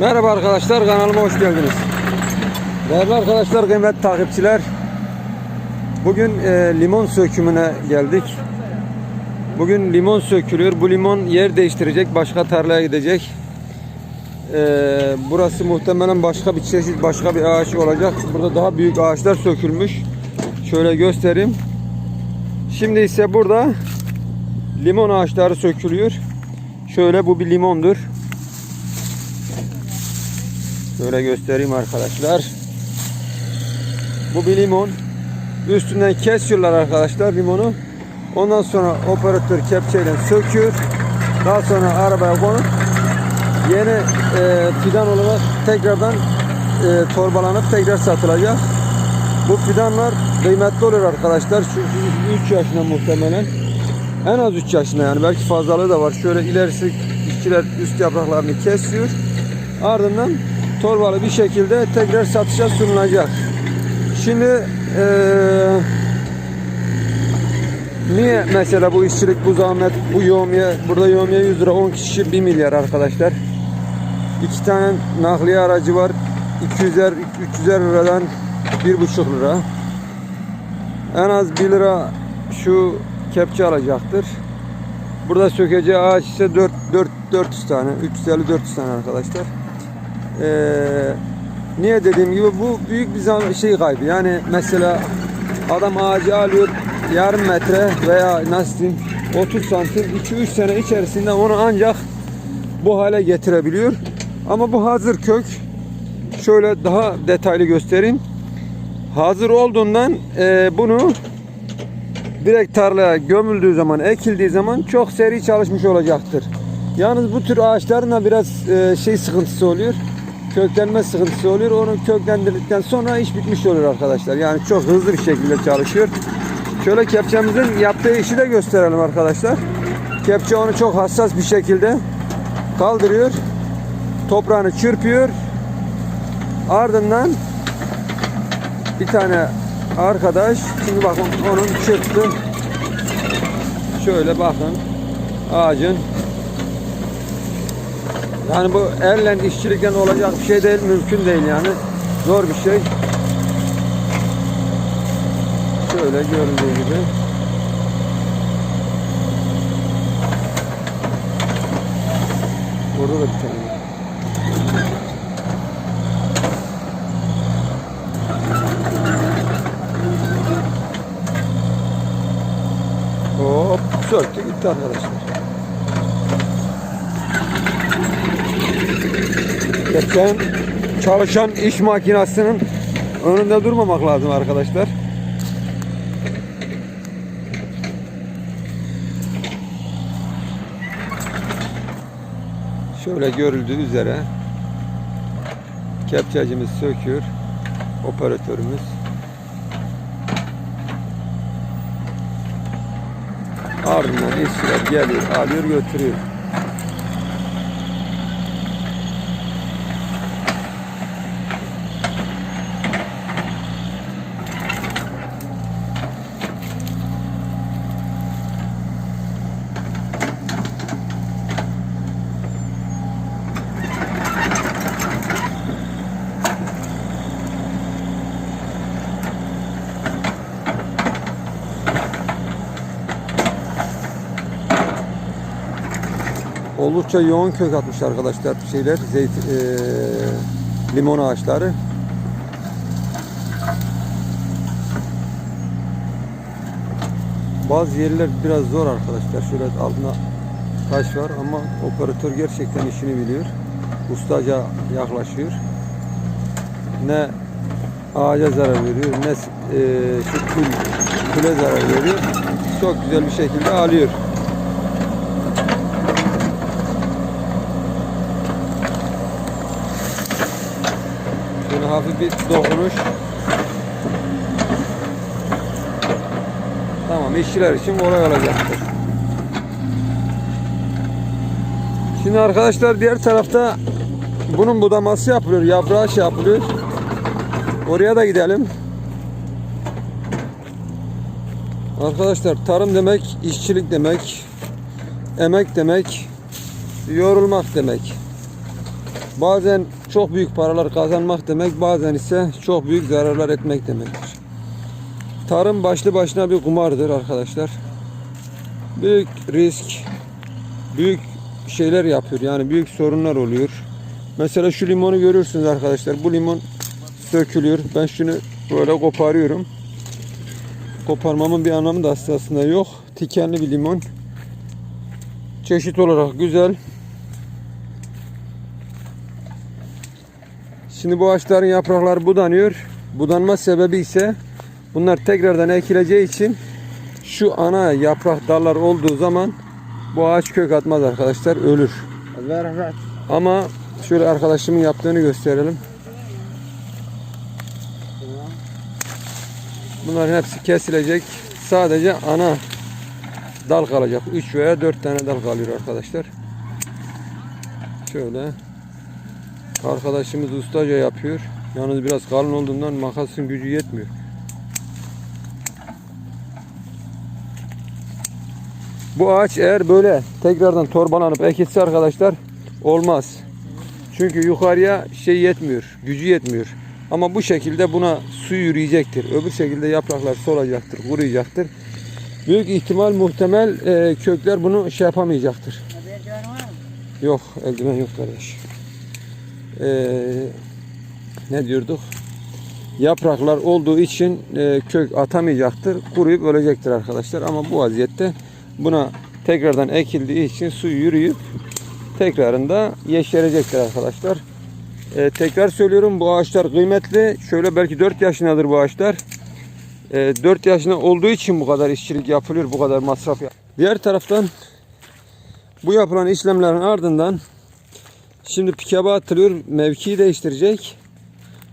Merhaba arkadaşlar kanalıma hoş geldiniz. Değerli arkadaşlar, kıymetli takipçiler. Bugün e, limon sökümüne geldik. Bugün limon sökülüyor. Bu limon yer değiştirecek, başka tarlaya gidecek. E, burası muhtemelen başka bir çeşit, başka bir ağaç olacak. Burada daha büyük ağaçlar sökülmüş. Şöyle göstereyim. Şimdi ise burada limon ağaçları sökülüyor. Şöyle bu bir limondur. Şöyle göstereyim arkadaşlar. Bu bir limon. Üstünden kesiyorlar arkadaşlar limonu. Ondan sonra operatör kepçeyle söküyor. Daha sonra arabaya konup yeni e, fidan olarak tekrardan e, torbalanıp tekrar satılacak. Bu fidanlar kıymetli olur arkadaşlar. Çünkü 3 yaşında muhtemelen. En az 3 yaşında yani belki fazlalığı da var. Şöyle ilerisi işçiler üst yapraklarını kesiyor. Ardından torbalı bir şekilde tekrar satışa sunulacak. Şimdi eee, niye mesela bu işçilik, bu zahmet, bu yoğumiye, burada yoğumiye 100 lira, 10 kişi 1 milyar arkadaşlar. İki tane nakliye aracı var. 200'er, 300'er liradan 1,5 lira. En az 1 lira şu kepçe alacaktır. Burada sökeceği ağaç ise 4, 4, 400 tane, 350-400 tane arkadaşlar. Ee, niye dediğim gibi bu büyük bir şey kaybı. Yani mesela adam ağacı alıyor yarım metre veya nasıl diyeyim 30 santim 2-3 sene içerisinde onu ancak bu hale getirebiliyor. Ama bu hazır kök. Şöyle daha detaylı göstereyim. Hazır olduğundan e, bunu direkt tarlaya gömüldüğü zaman, ekildiği zaman çok seri çalışmış olacaktır. Yalnız bu tür ağaçların da biraz e, şey sıkıntısı oluyor. Köklenme sıkıntısı oluyor. Onu köklendirdikten sonra iş bitmiş oluyor arkadaşlar. Yani çok hızlı bir şekilde çalışıyor. Şöyle kepçemizin yaptığı işi de gösterelim arkadaşlar. Kepçe onu çok hassas bir şekilde kaldırıyor. Toprağını çırpıyor. Ardından bir tane arkadaş şimdi bakın onun çırptı. Şöyle bakın ağacın yani bu elle işçilikten olacak bir şey değil, mümkün değil yani. Zor bir şey. Şöyle görüldüğü gibi. Burada da bir tane. Hop söktü gitti arkadaşlar. Geçen çalışan iş makinasının önünde durmamak lazım arkadaşlar. Şöyle görüldüğü üzere kepçecimiz söküyor. Operatörümüz. Ardından işçiler geliyor, alıyor, götürüyor. Oldukça yoğun kök atmış arkadaşlar şeyler, zeyt, eee, limon ağaçları. Bazı yerler biraz zor arkadaşlar. Şöyle altında taş var ama operatör gerçekten işini biliyor. Ustaca yaklaşıyor. Ne ağaca zarar veriyor ne eee şu kül, küle zarar veriyor. Çok güzel bir şekilde alıyor. Hafif bir dokunuş. Tamam işçiler için kolay olacaktır. Şimdi arkadaşlar diğer tarafta bunun budaması yapılıyor. Yaprağı şey yapılıyor. Oraya da gidelim. Arkadaşlar tarım demek, işçilik demek, emek demek, yorulmak demek. Bazen çok büyük paralar kazanmak demek, bazen ise çok büyük zararlar etmek demektir. Tarım başlı başına bir kumardır arkadaşlar. Büyük risk, büyük şeyler yapıyor. Yani büyük sorunlar oluyor. Mesela şu limonu görüyorsunuz arkadaşlar. Bu limon sökülüyor. Ben şunu böyle koparıyorum. Koparmamın bir anlamı da aslında yok. Tikenli bir limon. Çeşit olarak güzel. Şimdi bu ağaçların yaprakları budanıyor. Budanma sebebi ise bunlar tekrardan ekileceği için şu ana yaprak dallar olduğu zaman bu ağaç kök atmaz arkadaşlar ölür. Ama şöyle arkadaşımın yaptığını gösterelim. Bunların hepsi kesilecek. Sadece ana dal kalacak. 3 veya 4 tane dal kalıyor arkadaşlar. Şöyle. Arkadaşımız ustaca yapıyor. Yalnız biraz kalın olduğundan makasın gücü yetmiyor. Bu ağaç eğer böyle tekrardan torbalanıp ekilse arkadaşlar olmaz. Çünkü yukarıya şey yetmiyor, gücü yetmiyor. Ama bu şekilde buna su yürüyecektir. Öbür şekilde yapraklar solacaktır, kuruyacaktır. Büyük ihtimal muhtemel e, kökler bunu şey yapamayacaktır. Yok, eldiven yok kardeş. Ee, ne diyorduk? Yapraklar olduğu için e, kök atamayacaktır. Kuruyup ölecektir arkadaşlar. Ama bu vaziyette buna tekrardan ekildiği için su yürüyüp tekrarında yeşerecektir arkadaşlar. Ee, tekrar söylüyorum bu ağaçlar kıymetli. Şöyle belki 4 yaşındadır bu ağaçlar. Ee, 4 yaşında olduğu için bu kadar işçilik yapılıyor, bu kadar masraf yap- Diğer taraftan bu yapılan işlemlerin ardından şimdi pikaba atılıyor, mevkiyi değiştirecek.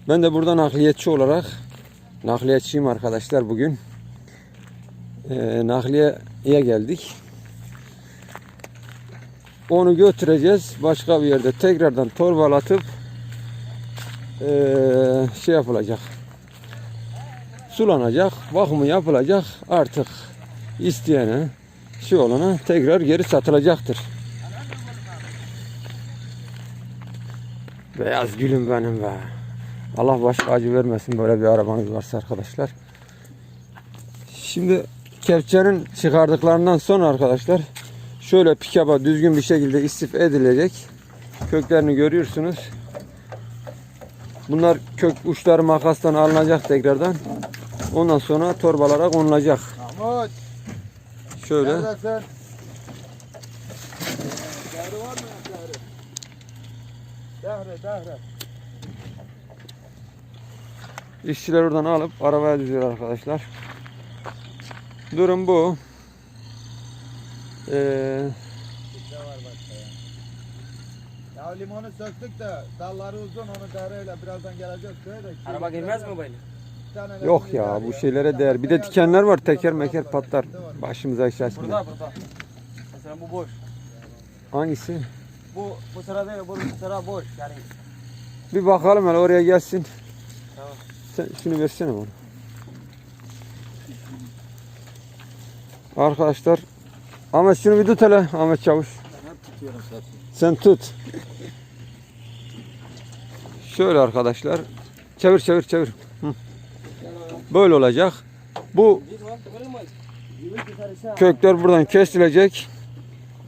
Ben de burada nakliyetçi olarak nakliyetçiyim arkadaşlar bugün. Ee, nakliyeye geldik. Onu götüreceğiz başka bir yerde tekrardan torbalatıp eee, şey yapılacak. Sulanacak, bakımı yapılacak. Artık isteyene, şey olana tekrar geri satılacaktır. Beyaz gülüm benim be. Allah başka acı vermesin böyle bir arabanız varsa arkadaşlar. Şimdi kepçenin çıkardıklarından sonra arkadaşlar şöyle pikaba düzgün bir şekilde istif edilecek. Köklerini görüyorsunuz. Bunlar kök uçları makastan alınacak tekrardan. Ondan sonra torbalara konulacak. Mahmut. Şöyle. Neredesin? Var mı? Şehri, şehri. İşçiler oradan alıp arabaya diziyor arkadaşlar. Durum bu. Ee, Ne var başka ya? Ya limonu söktük de dalları uzun onu dereyle birazdan geleceğiz köye de. Araba girmez mi böyle? Yok ya bu şeylere değer. Bir de dikenler var. Teker meker patlar. Başımıza iş açmıyor. Burada burada. Mesela bu boş. Hangisi? Bu bu sıra değil, bu sıra boş. Yani Bir bakalım hele oraya gelsin. Tamam. Sen şunu versene bana. Arkadaşlar Ahmet şunu bir tut hele Ahmet Çavuş. Sen tut. Şöyle arkadaşlar. Çevir çevir çevir. Hı. Böyle olacak. Bu kökler buradan kesilecek.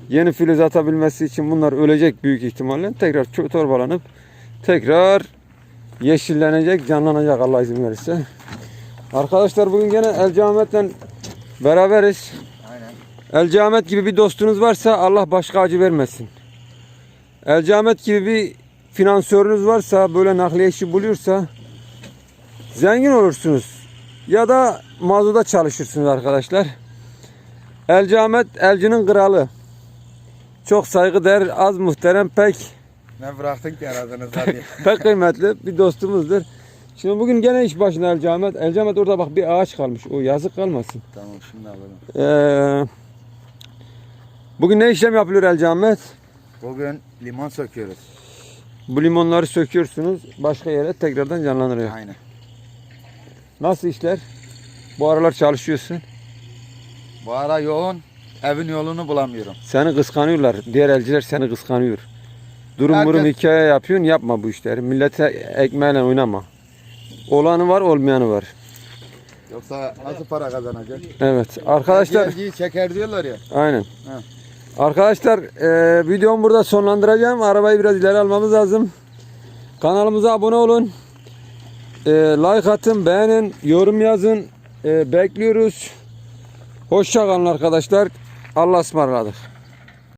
Yeni filiz atabilmesi için bunlar ölecek büyük ihtimalle. Tekrar torbalanıp tekrar yeşillenecek, canlanacak Allah izin verirse. Arkadaşlar bugün gene El Ahmet'le beraberiz. Aynen. El Ahmet gibi bir dostunuz varsa Allah başka acı vermesin. El Ahmet gibi bir finansörünüz varsa böyle nakliye işi buluyorsa zengin olursunuz. Ya da mazuda çalışırsınız arkadaşlar. El Ahmet elcinin kralı. Çok saygıdeğer, az muhterem, pek Ne bıraktın ki aradınız hadi. pek kıymetli bir dostumuzdur. Şimdi bugün gene iş başında El Ahmet. El Ahmet orada bak bir ağaç kalmış. O yazık kalmasın. tamam şimdi alalım. Ee, bugün ne işlem yapılıyor El Ahmet? Bugün limon söküyoruz. Bu limonları söküyorsunuz. Başka yere tekrardan canlandırıyor. Aynen. Nasıl işler? Bu aralar çalışıyorsun. Bu ara yoğun. Evin yolunu bulamıyorum. Seni kıskanıyorlar. Diğer elciler seni kıskanıyor. durum Herkes- murum hikaye yapıyorsun. Yapma bu işleri. Millete ekmeğiyle oynama. Olanı var olmayanı var. Yoksa nasıl para kazanacak? Evet arkadaşlar Gelgiyi çeker diyorlar ya. aynen. He. Arkadaşlar e, videomu burada sonlandıracağım. Arabayı biraz ileri almamız lazım. Kanalımıza abone olun. E, like atın, beğenin, yorum yazın. E, bekliyoruz. Hoşça kalın arkadaşlar. Allah'a ısmarladık.